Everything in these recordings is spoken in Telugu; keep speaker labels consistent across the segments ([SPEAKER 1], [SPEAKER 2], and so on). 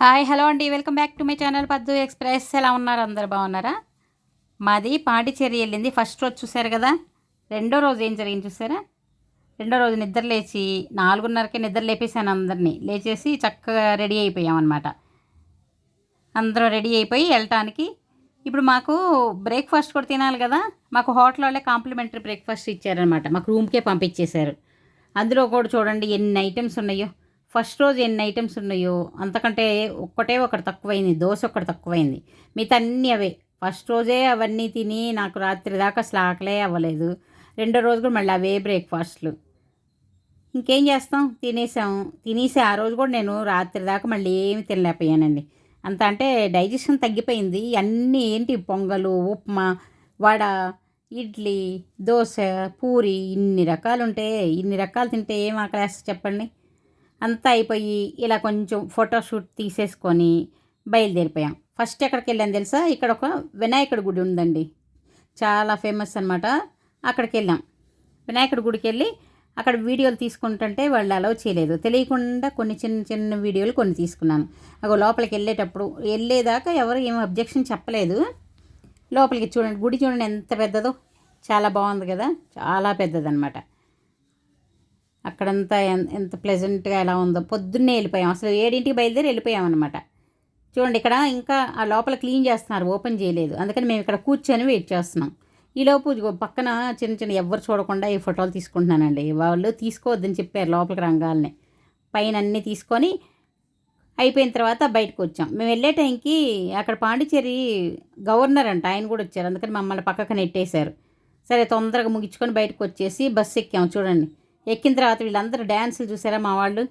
[SPEAKER 1] హాయ్ హలో అండి. Welcome back to my channel Paddu express. ఎలా ఉన్నారు? అందరు బాగున్నారా? మాది పాండిచేరి వెళ్ళింది. ఫస్ట్ రోజు చూసారు కదా? రెండో రోజు ఏం జరిగింది చూసారా రెండో రోజు నిద్ర లేచి నాలుగున్నరకే నిద్ర లేపేశాను అందరినీ. లేచేసి చక్కగా రెడీ అయిపోయామన్నమాట. అందరూ రెడీ అయిపోయి వెళ్ళటానికి. ఇప్పుడు మాకు బ్రేక్ఫాస్ట్ కూడా తినాలి కదా? మాకు హోటల్ వాళ్ళే కాంప్లిమెంటరీ బ్రేక్ఫాస్ట్ ఇచ్చారనమాట మాకు రూమ్కే పంపించేశారు. అందులో కూడా చూడండి ఎన్ని ఐటమ్స్ ఉన్నాయో. ఫస్ట్ రోజు ఎన్ని ఐటమ్స్ ఉన్నాయో అంతకంటే ఒక్కటే ఒకటి తక్కువైంది దోశ ఒకటి తక్కువైంది. మిగతా అన్నీ అవే. ఫస్ట్ రోజే అవన్నీ తిని నాకు రాత్రి దాకా అసలు ఆకలే అవ్వలేదు. రెండో రోజు కూడా మళ్ళీ అవే బ్రేక్ఫాస్ట్లు. ఇంకేం చేస్తాం? తినేసాం. తినేసి ఆ రోజు కూడా నేను రాత్రి దాకా మళ్ళీ ఏమి తినలేకపోయానండి. అంత అంటే డైజెషన్ తగ్గిపోయింది. అన్నీ ఏంటి? పొంగలు ఉప్మా వడ ఇడ్లీ దోశ పూరి ఇన్ని రకాలు ఉంటే ఇన్ని రకాలు తింటే ఏం ఆకలేస్తా చెప్పండి? అంతా అయిపోయి ఇలా కొంచెం ఫోటోషూట్ తీసేసుకొని బయలుదేరిపోయాం. ఫస్ట్ ఎక్కడికి వెళ్ళాం తెలుసా? ఇక్కడ ఒక వినాయకుడి గుడి ఉందండి. చాలా ఫేమస్ అనమాట అక్కడికి వెళ్ళాం వినాయకుడి గుడికి వెళ్ళి అక్కడ వీడియోలు తీసుకుంటుంటే వాళ్ళు అలౌ చేయలేదు. తెలియకుండా కొన్ని చిన్న చిన్న వీడియోలు కొన్ని తీసుకున్నాను. అగో లోపలికి వెళ్ళేటప్పుడు వెళ్ళేదాకా ఎవరు ఏమి అబ్జెక్షన్ చెప్పలేదు. లోపలికి చూడండి గుడి చూడండి ఎంత పెద్దదో. చాలా బాగుంది కదా? చాలా పెద్దదనమాట అక్కడంతా ఎంత ప్లెజెంట్గా ఎలా ఉందో. పొద్దున్నే వెళ్ళిపోయాం. అసలు ఏడింటికి బయలుదేరి వెళ్ళిపోయాం అనమాట చూడండి ఇక్కడ ఇంకా ఆ లోపల క్లీన్ చేస్తున్నారు. ఓపెన్ చేయలేదు. అందుకని మేము ఇక్కడ కూర్చొని వెయిట్ చేస్తున్నాం. ఈలోపు పక్కన చిన్న చిన్న ఎవ్వరు చూడకుండా ఈ ఫోటోలు తీసుకుంటున్నానండి. వాళ్ళు తీసుకోవద్దని చెప్పారు లోపలికి రంగాలని. పైన అన్నీ తీసుకొని అయిపోయిన తర్వాత బయటకు వచ్చాం. మేము వెళ్ళే టైంకి అక్కడ పాండిచ్చేరి గవర్నర్ అంట ఆయన కూడా వచ్చారు. అందుకని మమ్మల్ని పక్కకు నెట్టేశారు. సరే తొందరగా ముగించుకొని బయటకు వచ్చేసి బస్సు ఎక్కాము చూడండి ఎక్కిన తర్వాత వీళ్ళందరూ డ్యాన్సులు చూసారా మా వాళ్ళు?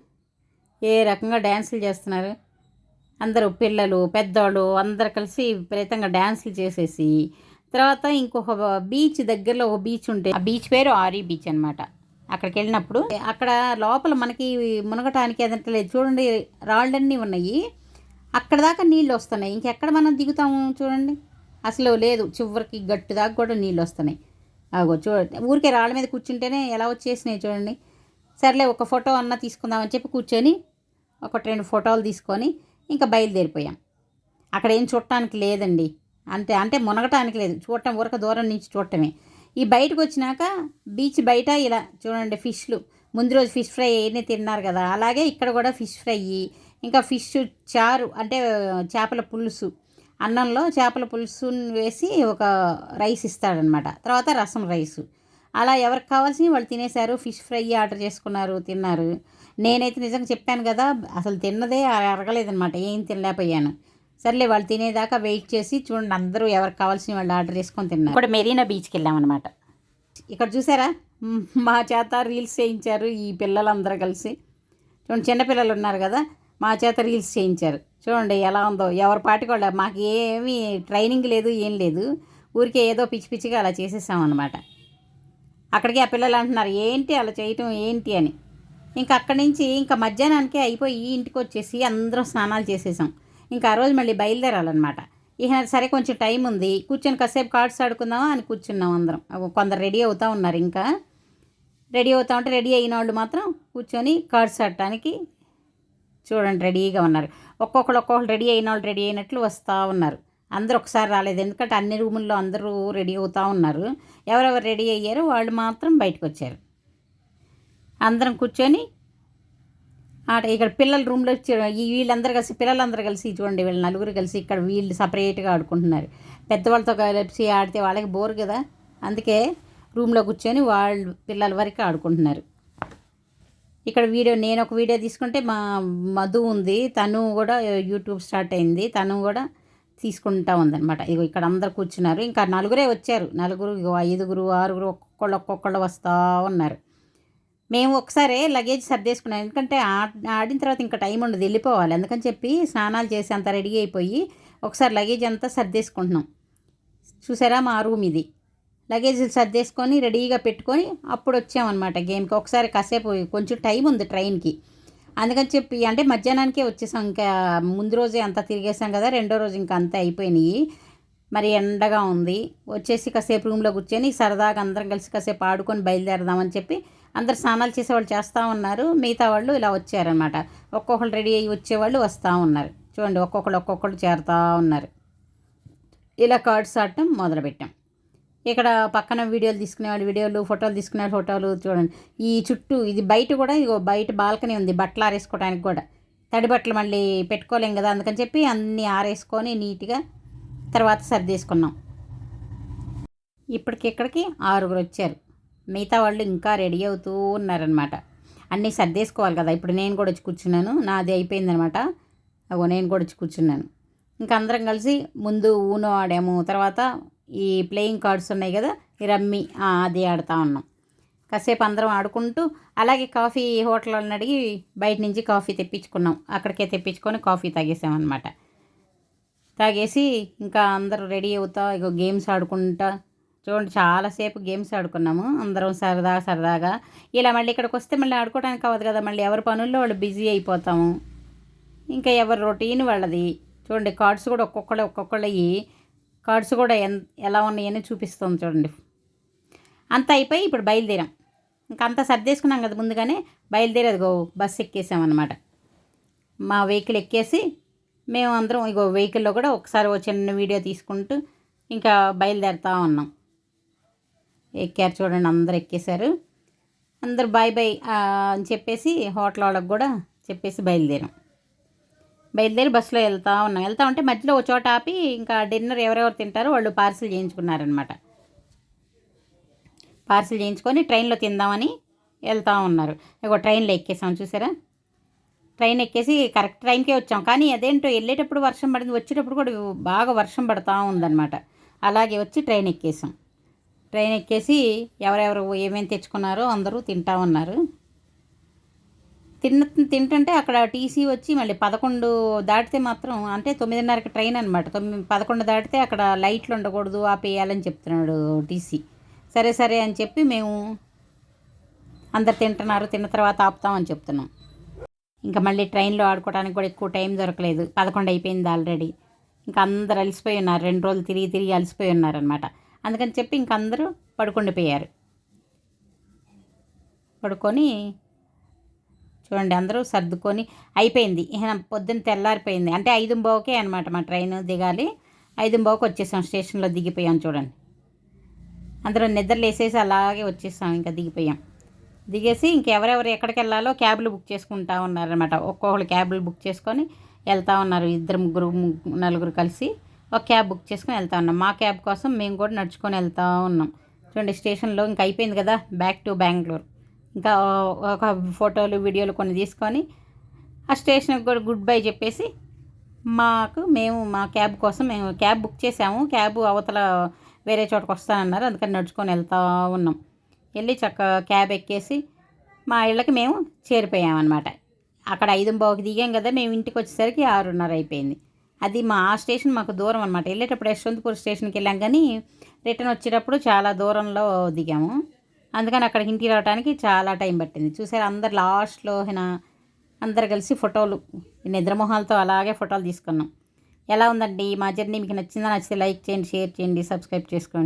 [SPEAKER 1] ఏ రకంగా డ్యాన్సులు చేస్తున్నారు? అందరూ పిల్లలు పెద్దవాళ్ళు అందరు కలిసి విపరీతంగా డ్యాన్సులు చేసేసి తర్వాత ఇంకొక బీచ్ దగ్గరలో ఒక బీచ్ ఉంటే ఆ బీచ్ పేరు ఆరీ బీచ్ అనమాట అక్కడికి వెళ్ళినప్పుడు అక్కడ లోపల మనకి మునగటానికి ఏదంటే లేదు చూడండి రాళ్ళన్నీ ఉన్నాయి. అక్కడ దాకా నీళ్ళు వస్తున్నాయి. ఇంకెక్కడ మనం దిగుతాము చూడండి? అసలు లేదు చివరికి గట్టు దాకా కూడా నీళ్ళు వస్తున్నాయి. అగో చూడండి. ఊరికే రాళ్ళ మీద కూర్చుంటేనే ఎలా వచ్చేసినాయి చూడండి. సర్లే ఒక ఫోటో అన్న తీసుకుందామని చెప్పి కూర్చొని ఒకటి రెండు ఫోటోలు తీసుకొని ఇంకా బయలుదేరిపోయాం. అక్కడ ఏం చూడటానికి లేదండి. అంతే అంటే మునగటానికి లేదు. చూడటం ఊరక దూరం నుంచి చూడటమే. ఈ బయటకు వచ్చినాక బీచ్ బయట ఇలా చూడండి ఫిష్లు. ముందు రోజు ఫిష్ ఫ్రై అన్నీ తిన్నారు కదా. అలాగే ఇక్కడ కూడా ఫిష్ ఫ్రై ఇంకా ఫిష్ చారు అంటే చేపల పులుసు. అన్నంలో చేపల పులుసు వేసి ఒక రైస్ ఇస్తాడనమాట తర్వాత రసం రైసు. అలా ఎవరికి కావాల్సినవి వాళ్ళు తినేశారు. ఫిష్ ఫ్రై ఆర్డర్ చేసుకున్నారు తిన్నారు. నేనైతే నిజంగా చెప్పాను కదా అసలు తిన్నదే అరగలేదనమాట ఏం తినలేకపోయాను. సర్లే వాళ్ళు తినేదాకా వెయిట్ చేసి చూడండి అందరూ ఎవరికి కావాల్సిన వాళ్ళు ఆర్డర్ చేసుకొని తిన్నారు. ఇప్పుడు మెరీనా బీచ్కి వెళ్ళామన్నమాట. ఇక్కడ చూసారా? మా చేత రీల్స్ చేయించారు ఈ పిల్లలందరూ కలిసి. చూడండి చిన్నపిల్లలు ఉన్నారు కదా. మా చేత రీల్స్ చేయించారు. చూడండి ఎలా ఉందో. ఎవరి పాటికి వాళ్ళ మాకు ఏమీ ట్రైనింగ్ లేదు ఏం లేదు. ఊరికే ఏదో పిచ్చి పిచ్చిగా అలా చేసేసామన్నమాట. అక్కడికి ఆ పిల్లలు అంటున్నారు ఏంటి అలా చేయటం? ఏంటి అని. ఇంకా అక్కడి నుంచి ఇంకా మధ్యాహ్నానికే అయిపోయి ఇంటికి వచ్చేసి అందరం స్నానాలు చేసేసాం. ఇంకా ఆ రోజు మళ్ళీ బయలుదేరాలన్నమాట. ఇక సరే కొంచెం టైం ఉంది. కూర్చొని కాసేపు కార్డ్స్ ఆడుకుందామా అని కూర్చున్నాం అందరం. కొందరు రెడీ అవుతూ ఉన్నారు ఇంకా. రెడీ అవుతా ఉంటే రెడీ అయిన వాళ్ళు మాత్రం కూర్చొని కార్డ్స్ ఆడటానికి చూడండి రెడీగా ఉన్నారు. ఒక్కొక్కరు ఒక్కొక్కరు రెడీ అయిన వాళ్ళు రెడీ అయినట్లు వస్తూ ఉన్నారు. అందరూ ఒకసారి రాలేదు. ఎందుకంటే అన్ని రూముల్లో అందరూ రెడీ అవుతూ ఉన్నారు. ఎవరెవరు రెడీ అయ్యారో వాళ్ళు మాత్రం బయటకు వచ్చారు. అందరం కూర్చొని ఆట ఇక్కడ పిల్లల రూమ్లో వీళ్ళందరూ కలిసి పిల్లలందరూ కలిసి చూడండి వీళ్ళు నలుగురు కలిసి ఇక్కడ వీళ్ళు సపరేట్గా ఆడుకుంటున్నారు. పెద్దవాళ్ళతో కలిసి ఆడితే వాళ్ళకి బోర్ కదా. అందుకే రూమ్లో కూర్చొని వాళ్ళు పిల్లల వరకు ఆడుకుంటున్నారు. ఇక్కడ వీడియో నేను ఒక వీడియో తీసుకుంటే మా మధు ఉంది తను కూడా యూట్యూబ్ స్టార్ట్ అయింది తను కూడా తీసుకుంటా ఉందన్నమాట. ఇగో ఇక్కడ అందరు కూర్చున్నారు ఇంకా నలుగురే వచ్చారు నలుగురు ఐదుగురు ఆరుగురు ఒక్కొక్కళ్ళు ఒక్కొక్కళ్ళు వస్తూ ఉన్నారు. మేము ఒకసారి లగేజ్ సర్దేసుకున్నాం ఎందుకంటే ఆడిన తర్వాత ఇంకా టైం ఉండదు వెళ్ళిపోవాలి. అందుకని చెప్పి స్నానాలు చేసి అంత రెడీ అయిపోయి ఒకసారి లగేజ్ అంతా సర్దేసుకుంటున్నాం. చూసారా మా రూమ్ ఇది? లగేజీలు సర్దేసుకొని రెడీగా పెట్టుకొని అప్పుడు వచ్చామన్నమాట గేమ్కి. ఒకసారి కాసేపు కొంచెం టైం ఉంది ట్రైన్కి. అందుకని చెప్పి అంటే మధ్యాహ్నానికే వచ్చేసాం. ఇంకా ముందు రోజే అంతా తిరిగేసాం కదా రెండో రోజు ఇంకా అంతా అయిపోయినాయి. మరి ఎండగా ఉంది. వచ్చేసి కాసేపు రూమ్లో కూర్చొని సరదాగా అందరం కలిసి కాసేపు ఆడుకొని బయలుదేరదామని చెప్పి అందరు స్నానాలు చేసేవాళ్ళు చేస్తూ ఉన్నారు. మిగతా వాళ్ళు ఇలా వచ్చారనమాట ఒక్కొక్కరు రెడీ అయ్యి వచ్చేవాళ్ళు వస్తూ ఉన్నారు. చూడండి ఒక్కొక్కరు ఒక్కొక్కరు చేరుతూ ఉన్నారు. ఇలా కార్డ్స్ ఆడటం మొదలుపెట్టాం. ఇక్కడ పక్కన వీడియోలు తీసుకునేవాడు వీడియోలు ఫోటోలు తీసుకునే ఫోటోలు చూడండి. ఈ చుట్టూ ఇది బయట కూడా ఇగో బయట బాల్కనీ ఉంది బట్టలు ఆరేసుకోవడానికి కూడా. తడి బట్టలు మళ్ళీ పెట్టుకోలేం కదా అందుకని చెప్పి అన్నీ ఆరేసుకొని నీట్గా తర్వాత సర్దేసుకున్నాం. ఇప్పటికి ఇక్కడికి ఆరుగురు వచ్చారు. మిగతా వాళ్ళు ఇంకా రెడీ అవుతూ ఉన్నారనమాట అన్నీ సర్దేసుకోవాలి కదా ఇప్పుడు నేను కూడా వచ్చి కూర్చున్నాను నాది అయిపోయిందనమాట అగో నేను కూడా వచ్చి కూర్చున్నాను. ఇంకా అందరం కలిసి ముందు ఊనో ఆడాము తర్వాత ఈ ప్లేయింగ్ కార్డ్స్ ఉన్నాయి కదా ఈ రమ్మి అది ఆడుతూ ఉన్నాం. కాసేపు అందరం ఆడుకుంటూ అలాగే కాఫీ హోటల్ అని అడిగి బయట నుంచి కాఫీ తెప్పించుకున్నాం. అక్కడికే తెప్పించుకొని కాఫీ తాగేసామన్నమాట. తాగేసి ఇంకా అందరూ రెడీ అవుతా ఇక గేమ్స్ ఆడుకుంటా. చూడండి చాలాసేపు గేమ్స్ ఆడుకున్నాము. అందరం సరదా సరదాగా. ఇలా మళ్ళీ ఇక్కడికి వస్తే మళ్ళీ ఆడుకోవడానికి అవ్వదు కదా మళ్ళీ ఎవరి పనుల్లో వాళ్ళు బిజీ అయిపోతాము. ఇంకా ఎవరి రొటీన్ వాళ్ళది. చూడండి కార్డ్స్ కూడా ఒక్కొక్కళ్ళు ఒక్కొక్కళ్ళవి కార్డ్స్ కూడా ఎన్ ఎలా ఉన్నాయని చూపిస్తుంది చూడండి. అంత అయిపోయి ఇప్పుడు బయలుదేరాం. ఇంకా అంతా సర్దేసుకున్నాం కదా ముందుగానే బయలుదేరి అదిగో బస్సు ఎక్కేసామన్నమాట మా వెహికల్ ఎక్కేసి మేము అందరం ఇగో వెహికల్లో కూడా ఒకసారి ఒక చిన్న వీడియో తీసుకుంటూ ఇంకా బయలుదేరుతా ఉన్నాం. ఎక్కారు చూడండి అందరు ఎక్కేశారు. అందరు బాయ్ బాయ్ అని చెప్పేసి హోటల్ వాళ్ళకి కూడా చెప్పేసి బయలుదేరాం. బయలుదేరి బస్సులో వెళ్తా ఉన్నాం. వెళ్తా ఉంటే మధ్యలో ఒక చోట ఆపి ఇంకా డిన్నర్ ఎవరెవరు తింటారో వాళ్ళు పార్సిల్ చేయించుకున్నారనమాట పార్సిల్ చేయించుకొని ట్రైన్లో తిందామని వెళ్తా ఉన్నారు. ఇగో ట్రైన్లో ఎక్కేసాం చూసారా? ట్రైన్ ఎక్కేసి కరెక్ట్ టైంకే వచ్చాం. కానీ అదేంటో వెళ్ళేటప్పుడు వర్షం పడింది వచ్చేటప్పుడు కూడా బాగా వర్షం పడుతూ ఉందన్నమాట. అలాగే వచ్చి ట్రైన్ ఎక్కేసాం. ట్రైన్ ఎక్కేసి ఎవరెవరు ఏమేమి తెచ్చుకున్నారో అందరూ తింటా ఉన్నారు. తిన్న తింటుంటే అక్కడ టీసీ వచ్చి మళ్ళీ పదకొండు దాటితే మాత్రం అంటే తొమ్మిదిన్నరకి ట్రైన్ అనమాట తొమ్మిది పదకొండు దాటితే అక్కడ లైట్లు ఉండకూడదు ఆపేయాలని చెప్తున్నాడు టీసీ. సరే సరే అని చెప్పి మేము అందరు తింటున్నారు తిన్న తర్వాత ఆపుతామని చెప్తున్నాం. ఇంకా మళ్ళీ ట్రైన్లో ఆడుకోవడానికి కూడా ఎక్కువ టైం దొరకలేదు. పదకొండు అయిపోయింది ఆల్రెడీ. ఇంకా అందరు అలసిపోయి ఉన్నారు. రెండు రోజులు తిరిగి తిరిగి అలసిపోయి ఉన్నారనమాట అందుకని చెప్పి ఇంక అందరూ పడుకుండిపోయారు. పడుకొని చూడండి అందరూ సర్దుకొని అయిపోయింది. పొద్దున్న తెల్లారిపోయింది. అంటే ఐదు అనమాట మా ట్రైన్ దిగాలి. ఐదు వచ్చేసాం స్టేషన్లో దిగిపోయాం చూడండి. అందరూ నిద్రలు వేసేసి అలాగే వచ్చేసాం ఇంకా దిగిపోయాం. దిగేసి ఇంకెవరెవరు ఎక్కడికి వెళ్ళాలో క్యాబ్లు బుక్ చేసుకుంటా ఉన్నారనమాట ఒక్కొక్కరు క్యాబ్లు బుక్ చేసుకొని వెళ్తా ఉన్నారు. ఇద్దరు ముగ్గురు ముగ్గు- నలుగురు కలిసి ఒక క్యాబ్ బుక్ చేసుకొని వెళ్తా ఉన్నాం. మా క్యాబ్ కోసం మేము కూడా నడుచుకొని వెళ్తూ ఉన్నాం. చూడండి స్టేషన్లో ఇంకా అయిపోయింది కదా బ్యాక్ టు బెంగళూరు. ఇంకా ఒక ఫోటోలు వీడియోలు కొన్ని తీసుకొని ఆ స్టేషన్కి కూడా గుడ్ బై చెప్పేసి మాకు మేము మా క్యాబ్ కోసం మేము క్యాబ్ బుక్ చేసాము. క్యాబ్ అవతల వేరే చోటకి వస్తానన్నారు. అందుకని నడుచుకొని వెళ్తా ఉన్నాం. వెళ్ళి చక్క క్యాబ్ ఎక్కేసి మా ఇళ్ళకి మేము చేరిపోయామన్నమాట. అక్కడ ఐదుంబావుకి దిగాం కదా మేము ఇంటికి వచ్చేసరికి ఆరున్నర అయిపోయింది. అది మా ఆ స్టేషన్ మాకు దూరం అనమాట వెళ్ళేటప్పుడు యశ్వంతపూర్ స్టేషన్కి వెళ్ళాం కానీ రిటర్న్ వచ్చేటప్పుడు చాలా దూరంలో దిగాము. అందుకని అక్కడికి ఇంటికి రావడానికి చాలా టైం పట్టింది. చూసారు? అందరు లాస్ట్లో అయినా అందరు కలిసి ఫోటోలు నిద్రమొహాలతో అలాగే ఫోటోలు తీసుకున్నాం. ఎలా ఉందండి? మా జర్నీ మీకు నచ్చిందా? నచ్చితే లైక్ చేయండి షేర్ చేయండి సబ్స్క్రైబ్ చేసుకోండి.